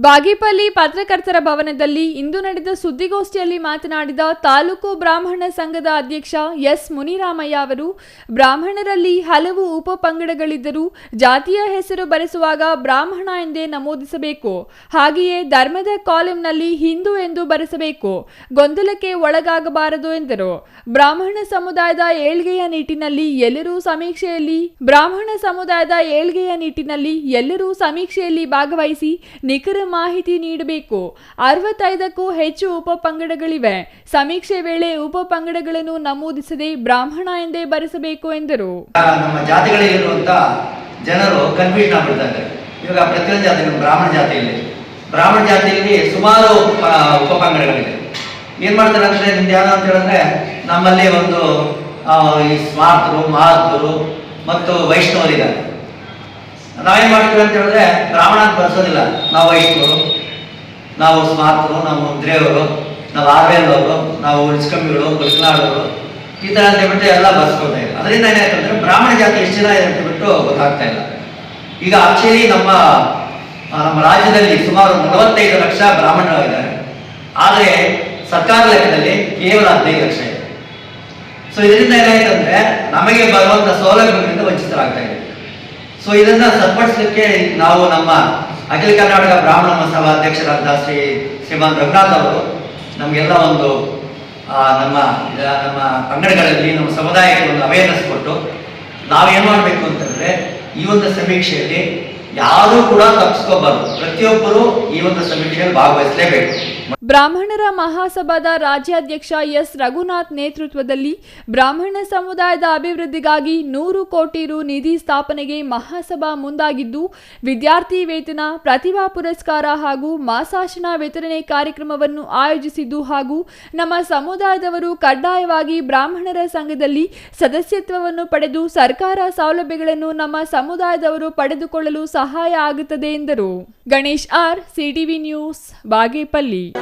ಬಾಗೇಪಲ್ಲಿ ಪತ್ರಕರ್ತರ ಭವನದಲ್ಲಿ ಇಂದು ನಡೆದ ಸುದ್ದಿಗೋಷ್ಠಿಯಲ್ಲಿ ಮಾತನಾಡಿದ ತಾಲೂಕು ಬ್ರಾಹ್ಮಣ ಸಂಘದ ಅಧ್ಯಕ್ಷ ಎಸ್ ಮುನಿರಾಮಯ್ಯ ಅವರು, ಬ್ರಾಹ್ಮಣರಲ್ಲಿ ಹಲವು ಉಪ ಪಂಗಡಗಳಿದ್ದರೂ ಜಾತಿಯ ಹೆಸರು ಬರೆಸುವಾಗ ಬ್ರಾಹ್ಮಣ ಎಂದೇ ನಮೂದಿಸಬೇಕು. ಹಾಗೆಯೇ ಧರ್ಮದ ಕಾಲಂನಲ್ಲಿ ಹಿಂದೂ ಎಂದು ಬರೆಸಬೇಕು. ಗೊಂದಲಕ್ಕೆ ಒಳಗಾಗಬಾರದು ಎಂದರು. ಬ್ರಾಹ್ಮಣ ಸಮುದಾಯದ ಏಳ್ಗೆಯ ನಿಟ್ಟಿನಲ್ಲಿ ಎಲ್ಲರೂ ಸಮೀಕ್ಷೆಯಲ್ಲಿ, ಬ್ರಾಹ್ಮಣ ಸಮುದಾಯದ ಏಳ್ಗೆಯ ನಿಟ್ಟಿನಲ್ಲಿ ಎಲ್ಲರೂ ಸಮೀಕ್ಷೆಯಲ್ಲಿ ಭಾಗವಹಿಸಿ ನಿಖರ ಮಾಹಿತಿ ನೀಡಬೇಕು. ಅರವತ್ತೈದಕ್ಕೂ ಹೆಚ್ಚು ಉಪ ಪಂಗಡಗಳಿವೆ. ಸಮೀಕ್ಷೆ ವೇಳೆ ಉಪ ಪಂಗಡಗಳನ್ನು ನಮೂದಿಸದೆ ಬ್ರಾಹ್ಮಣ ಎಂದೇ ಬರೆಸಬೇಕು ಎಂದರು. ನಮ್ಮ ಜಾತಿಗಳಲ್ಲಿರುವಂಥ ಜನರು ಕನ್ಫ್ಯೂಷನ್ ಆಗ್ಬಿಡ್ತಾರೆ. ಇವಾಗ ಪ್ರತಿಯೊಂದು ಜಾತಿ ಬ್ರಾಹ್ಮಣ ಜಾತಿಯಲ್ಲಿ. ಬ್ರಾಹ್ಮಣ ಜಾತಿಯಲ್ಲಿ ಸುಮಾರು ಉಪಪಂಗಡಗಳಿವೆ ಏನ್ ಮಾಡ್ತಾರೆ ಅಂದ್ರೆ ನಿಮ್ದು ಯಾವ್ದು ಅಂತ ಹೇಳಿದ್ರೆ ನಮ್ಮಲ್ಲಿ ಒಂದು ಈ ಸ್ವಾರ್ಥರು ಮಹಾತ್ಮರು ಮತ್ತು ವೈಷ್ಣವರಿದ್ದಾರೆ. ನಾವೇನು ಮಾಡ್ತೀವಿ ಅಂತ ಹೇಳಿದ್ರೆ ಬ್ರಾಹ್ಮಣ ಅಂತ ಬರ್ಸೋದಿಲ್ಲ ನಾವು ವೈಷ್ಣವರು, ನಾವು ಸ್ಮಾರ್ತರು ನಾವು ಮುದ್ರೆಯವರು ನಾವು ಆರ್ವೇಲ್ವರು ನಾವು ಉಳಿಸ್ಕಂಬಿಗಳು ಗುಲ್ಕನಾಡವರು ಈ ಥರ ಅಂತ ಹೇಳ್ಬಿಟ್ಟು ಎಲ್ಲ ಬರ್ಸ್ಕೊಳ್ತಾ ಇಲ್ಲ ಅದರಿಂದ ಏನಾಯ್ತಂದ್ರೆ ಬ್ರಾಹ್ಮಣ ಜಾತಿ ಎಷ್ಟು ಜನ ಅಂತ ಹೇಳ್ಬಿಟ್ಟು ಗೊತ್ತಾಗ್ತಾ ಇಲ್ಲ. ಈಗ ಆಕ್ಚುಲಿ ನಮ್ಮ ನಮ್ಮ ರಾಜ್ಯದಲ್ಲಿ ಸುಮಾರು ನಲವತ್ತೈದು ಲಕ್ಷ ಬ್ರಾಹ್ಮಣರು ಇದ್ದಾರೆ ಆದರೆ ಸರ್ಕಾರ ಲೆಕ್ಕದಲ್ಲಿ ಕೇವಲ ಹದಿನೈದು ಲಕ್ಷ ಇದೆ. ಸೊ ಇದರಿಂದ ಏನಾಯ್ತಂದ್ರೆ ನಮಗೆ ಬರುವಂತ ಸೌಲಭ್ಯಗಳಿಂದ ವಂಚಿತರಾಗ್ತಾ ಇದೆ ಸೊ ಇದನ್ನ ಸರಿಪಡಿಸಲಿಕ್ಕೆ ನಾವು ನಮ್ಮ ಅಖಿಲ ಕರ್ನಾಟಕ ಬ್ರಾಹ್ಮಣ ಮಹಾಸಭಾ ಅಧ್ಯಕ್ಷರಾದ ಶ್ರೀ ಶ್ರೀಮಾನ್ ರಘುನಾಥ್ ಅವರು ನಮಗೆಲ್ಲ ಒಂದು ನಮ್ಮ ನಮ್ಮ ಪಂಗಡಗಳಲ್ಲಿ ನಮ್ಮ ಸಮುದಾಯಕ್ಕೆ ಒಂದು ಅವೇರ್ನೆಸ್ ಕೊಟ್ಟು ನಾವೇನು ಮಾಡಬೇಕು ಅಂತಂದ್ರೆ ಈ ಒಂದು ಸಮೀಕ್ಷೆಯಲ್ಲಿ ಯಾರೂ ಕೂಡ ತಪ್ಪಿಸ್ಕೋಬಾರ್ದು. ಪ್ರತಿಯೊಬ್ಬರು ಈ ಒಂದು ಸಮೀಕ್ಷೆಯಲ್ಲಿ ಭಾಗವಹಿಸಲೇಬೇಕು. ಬ್ರಾಹ್ಮಣರ ಮಹಾಸಭಾದ ರಾಜ್ಯಾಧ್ಯಕ್ಷ ಎಸ್. ರಘುನಾಥ್ ನೇತೃತ್ವದಲ್ಲಿ ಬ್ರಾಹ್ಮಣ ಸಮುದಾಯದ ಅಭಿವೃದ್ಧಿಗಾಗಿ ನೂರು ಕೋಟಿ ರು ನಿಧಿ ಸ್ಥಾಪನೆಗೆ ಮಹಾಸಭಾ ಮುಂದಾಗಿದ್ದು, ವಿದ್ಯಾರ್ಥಿ ವೇತನ, ಪ್ರತಿಭಾ ಪುರಸ್ಕಾರ ಹಾಗೂ ಮಾಸಾಶನ ವಿತರಣೆ ಕಾರ್ಯಕ್ರಮವನ್ನು ಆಯೋಜಿಸಿದ್ದು ಹಾಗೂ ನಮ್ಮ ಸಮುದಾಯದವರು ಕಡ್ಡಾಯವಾಗಿ ಬ್ರಾಹ್ಮಣರ ಸಂಘದಲ್ಲಿ ಸದಸ್ಯತ್ವವನ್ನು ಪಡೆದು ಸರ್ಕಾರ ಸೌಲಭ್ಯಗಳನ್ನು ನಮ್ಮ ಸಮುದಾಯದವರು ಪಡೆದುಕೊಳ್ಳಲು ಸಹಾಯ ಆಗುತ್ತದೆ ಎಂದರು. Ganesh R, CTV news, Bagepalli.